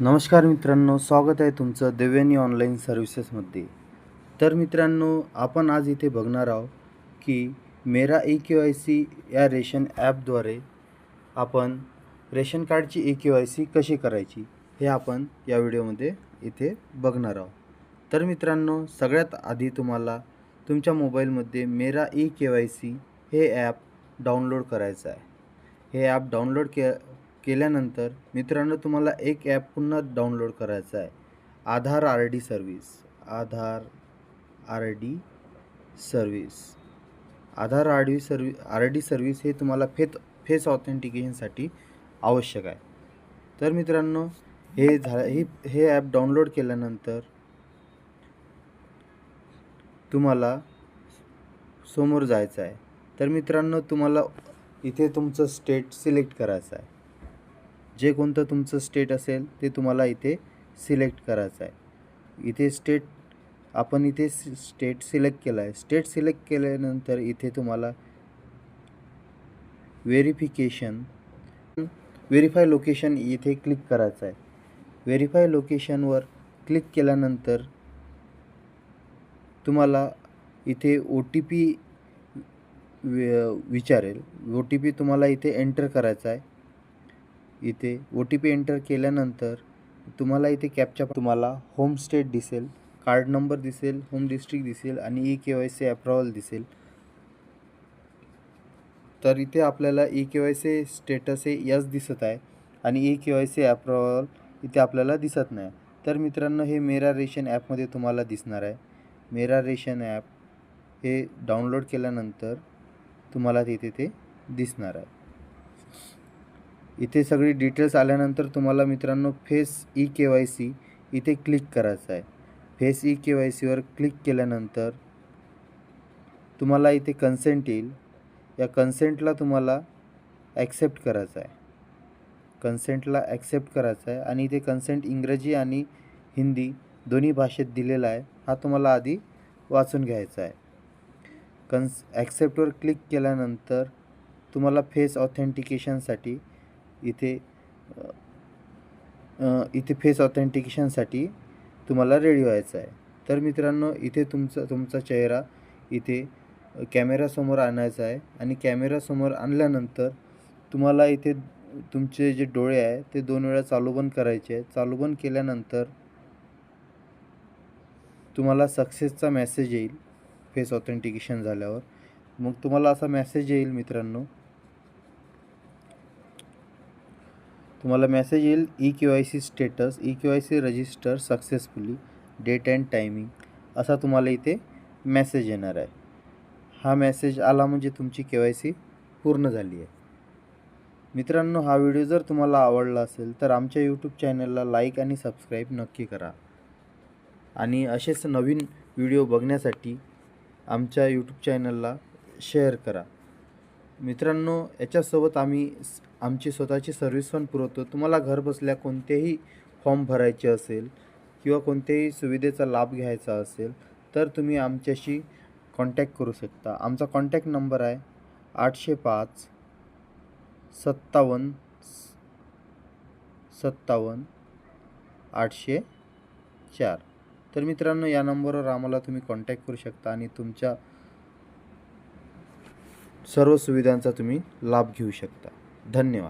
नमस्कार मित्रांनो स्वागत आहे तुमचं देवयानी ऑनलाईन सर्व्हिसेसमध्ये तर मित्रांनो आपण आज इथे बघणार आहोत की Mera A K Y C या रेशन ॲपद्वारे आपण रेशन कार्डची ए के वाय सी कशी करायची हे आपण या व्हिडिओमध्ये इथे बघणार आहोत. तर मित्रांनो सगळ्यात आधी तुम्हाला तुमच्या मोबाईलमध्ये Mera E K Y C हे ॲप डाउनलोड करायचं आहे. हे ॲप डाउनलोड के केल्यानंतर मित्रांनो तुम्हाला एक ॲप पुन्हा डाउनलोड करायचं आहे. Aadhaar R D service Aadhaar R D service Aadhaar R D service R D service हे तुम्हाला फेथ फेस ऑथेंटिकेशनसाठी आवश्यक आहे. तर मित्रांनो हे झा हे हे ॲप डाउनलोड केल्यानंतर तुम्हाला समोर जायचं आहे. तर मित्रांनो तुम्हाला इथे तुमचं स्टेट सिलेक्ट करायचं आहे. जे कोणतं तुमचं स्टेट असेल ते तुम्हाला इथे सिलेक्ट करायचं आहे. इथे स्टेट आपण इथे स्टेट सिलेक्ट केलं आहे स्टेट सिलेक्ट केल्यानंतर इथे तुम्हाला व्हेरिफिकेशन व्हेरीफाय लोकेशन इथे क्लिक करायचं आहे. व्हेरीफाय लोकेशनवर क्लिक केल्यानंतर तुम्हाला इथे ओ टी पी विचारेल. ओ टी पी तुम्हाला इथे एंटर करायचा आहे. इथे ओ टी पी एंटर केल्यानंतर तुम्हाला इथे कॅपच्या तुम्हाला होम स्टेट दिसेल कार्ड नंबर दिसेल होम डिस्ट्रिक्ट दिसेल आणि E K Y C approval दिसेल. तर इथे आपल्याला E K Y C status हे यस दिसत आहे आणि E K Y C approval इथे आपल्याला दिसत नाही. तर मित्रांनो हे मेरा रेशन ॲपमध्ये तुम्हाला दिसणार आहे. मेरा रेशन ॲप हे डाउनलोड केल्यानंतर तुम्हाला तिथे ते दिसणार आहे. इथे सगळी डिटेल्स आल्यानंतर तुम्हाला मित्रांनो face E K Y C इथे क्लिक करायचं आहे. फेस ई के वाय सीवर क्लिक केल्यानंतर तुम्हाला इथे कन्सेंट येईल. या कन्सेंटला तुम्हाला ॲक्सेप्ट करायचं आहे. कन्सेंटला ॲक्सेप्ट करायचं आहे आणि इथे कन्सेंट इंग्रजी आणि हिंदी दोन्ही भाषेत दिलेला आहे. हा तुम्हाला आधी वाचून घ्यायचा आहे. कन्स ॲक्सेप्टवर क्लिक केल्यानंतर तुम्हाला फेस ऑथेंटिकेशनसाठी इथे इथे फेस ऑथेंटिकेशनसाठी तुम्हाला रेडी व्हायचं आहे. तर मित्रांनो इथे तुमचा तुमचा चेहरा इथे कॅमेरासमोर आणायचा आहे आणि कॅमेरासमोर आणल्यानंतर तुम्हाला इथे तुमचे जे डोळे आहे ते दोन वेळा चालू बंद करायचे आहे. चालू बंद केल्यानंतर तुम्हाला सक्सेसचा मेसेज येईल फेस ऑथेंटिकेशन झाल्यावर. मग तुम्हाला असा मेसेज येईल मित्रांनो तुम्हाला मेसेज येईल E K Y C status E K Y C register successfully date and timing असा तुम्हाला इथे मेसेज येणार आहे. हा मेसेज आला म्हणजे तुमची के वाय सी पूर्ण झाली आहे. मित्रांनो हा व्हिडिओ जर तुम्हाला आवडला असेल तर आमच्या यूट्यूब चॅनलला लाईक आणि सबस्क्राईब नक्की करा. आणि असेच नवीन व्हिडिओ बघण्यासाठी आमच्या यूट्यूब चॅनलला शेअर करा. मित्रांनो याच्यासोबत आम्ही आमची स्वतःची सर्व्हिस पण पुरवतो. तुम्हाला घरबसल्या कोणतेही फॉर्म भरायचे असेल किंवा कोणत्याही सुविधेचा लाभ घ्यायचा असेल तर तुम्ही आमच्याशी कॉन्टॅक्ट करू शकता. आमचा कॉन्टॅक्ट नंबर आहे आठशे पाच सत्तावन्न सत्तावन्न आठशे चार. तर मित्रांनो या नंबरवर आम्हाला तुम्ही कॉन्टॅक्ट करू शकता आणि तुमच्या सर्व सुविधांचा तुम्ही लाभ घेऊ शकता. धन्यवाद.